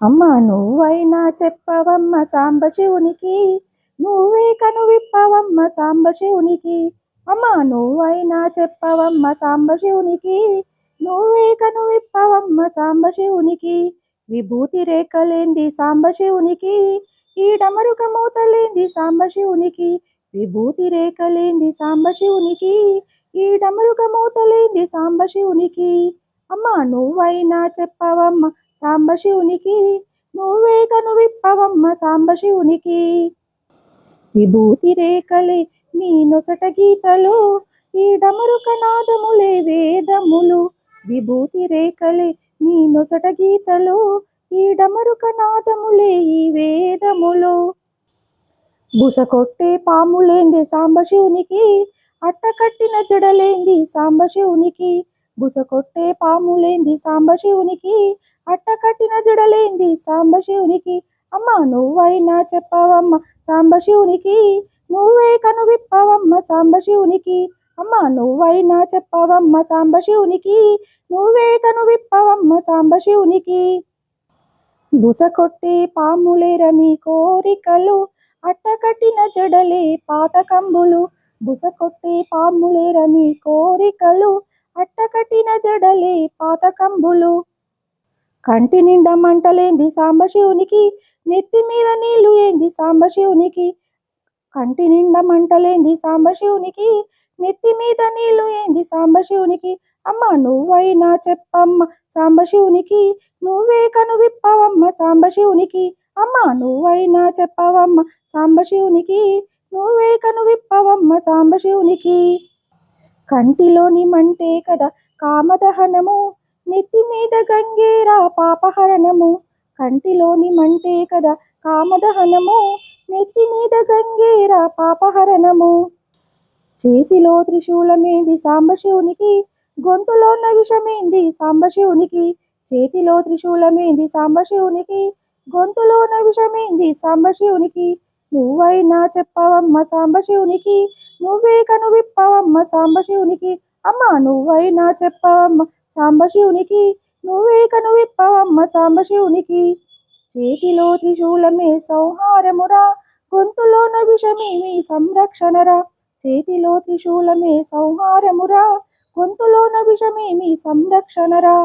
అమ్మ నువ్వైనా చెప్పవమ్మ సాంబశివునికి. నువ్వే కనువిప్పవమ్మ సాంబశివునికి. అమ్మ నువ్వైనా చెప్పవమ్మ సాంబశివునికి. నువ్వే కనువిప్పవమ్మ సాంబశివునికి. విభూతి రేఖలేంది సాంబశివునికి. ఈ డమరుక మూతలేంది సాంబశివునికి. విభూతి రేఖలేంది సాంబశివునికి. ఈ డమరుక మూతలేంది సాంబశివునికి. అమ్మ నువ్వైనా చెప్పవమ్మ సాంబశివునికి నువ్వే కనువిప్పవమ్మ సాంబశివునికి. విభూతి రేఖలే నీ నొసట గీతలు ఈ డమరుక నాదములే వేదములు. విభూతి రేఖలే నీ నొసట గీతలు ఈ డమరుక నాదములే ఈ వేదములు. బుసకొట్టే పాములేంది సాంబశివునికి అట్టకట్టిన జడలేంది సాంబశివునికి. బుసకొట్టే పాములేంది సాంబశివునికి అట్టకట్టిన జడలేంది సాంబశివునికి అమ్మ నువ్వైనా చెప్పవమ్మ సాంబశివునికి నువ్వే కనువిప్పవమ్మ సాంబశివునికి అమ్మ నువ్వైనా చెప్పవమ్మ సాంబశివునికి నువ్వే కనువిప్పవమ్మ సాంబశివునికి బుసకొట్టే పాములేర నీ కోరికలు అట్టకట్టిన జడలే పాతకంబులు బుసకొట్టే పాములేర నీ కోరికలు అట్టకట్టిన జడలే పాతకంబులు. కంటి నిండా మంటలేంది సాంబశివునికి నెత్తి మీద నీళ్ళు ఏంది సాంబశివునికి? కంటి నిండా మంటలేంది సాంబశివునికి నెత్తి మీద నీళ్ళు ఏంది సాంబశివునికి? అమ్మ నువ్వైనా చెప్పమ్మ సాంబశివునికి నువ్వే కనువిప్పవమ్మ సాంబశివునికి. అమ్మ నువ్వైనా చెప్పవమ్మ సాంబశివునికి నువ్వే కనువిప్పవమ్మ సాంబశివునికి. కంటిలోని మంటే కదా కామదహనము. నెత్తి మీద గంగేరా పాపహరణము. కంటిలోని మంటే కదా కామదహనము. నెత్తి మీద గంగేరా పాపహరణము. చేతిలో త్రిశూలమేంది సాంబశివునికి? గొంతులోన విషమేంది సాంబశివునికి? చేతిలో త్రిశూలమేంది సాంబశివునికి? గొంతులోన విషమేంది సాంబశివునికి? నువ్వైనా చెప్పవమ్మ సాంబశివునికి? నువ్వే కనువిప్పవమ్మ సాంబశివునికి. అమ్మ నువ్వైనా చెప్పవమ్మ సాంబశివునికి. నువ్వే కనువిప్పవమ్మ సాంబశివునికి. చేతిలో త్రిశూలమే సంహారమురా గొంతులోన విషమేమి సంరక్షణరా. చేతిలో త్రిశూలమే సంహారమురా గొంతులోన విషమేమి సంరక్షణరా.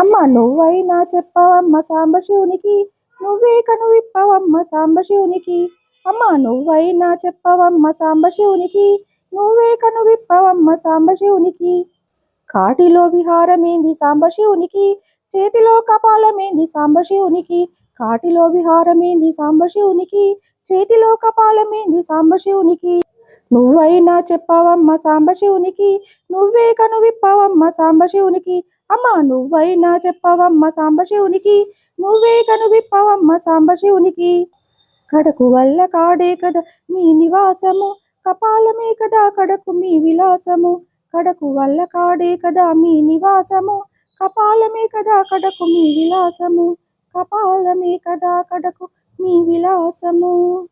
అమ్మ నువ్వైనా చెప్పవమ్మ సాంబశివునికి. నువ్వే కనువిప్పవమ్మ సాంబశివునికి. అమ్మ నువ్వైనా చెప్పవమ్మ సాంబశివునికి. నువ్వే కనువిప్పవమ్మ సాంబశివునికి. కాటిలో విహారమేంది సాంబశివునికి? చేతిలో కపాలమేంది సాంబశివునికి? కాటిలో విహారమేంది సాంబశివునికి? చేతిలో కపాలమేంది సాంబశివునికి? నువ్వైనా చెప్పవమ్మ సాంబశివునికి. నువ్వే కనువిప్పవమ్మ సాంబశివునికి. అమ్మ నువ్వైనా చెప్పవమ్మ సాంబశివునికి. నువ్వే కనువిప్పవమ్మ సాంబశివునికి. కడకు వల్ల కాడే కదా మీ నివాసము. కపాలమే కదా కడకు మీ విలాసము. కడకు వల్ల కాడే కదా మీ నివాసము. కపాలమే కదా కడకు మీ విలాసము. కపాలమే కదా కడకు మీ విలాసము.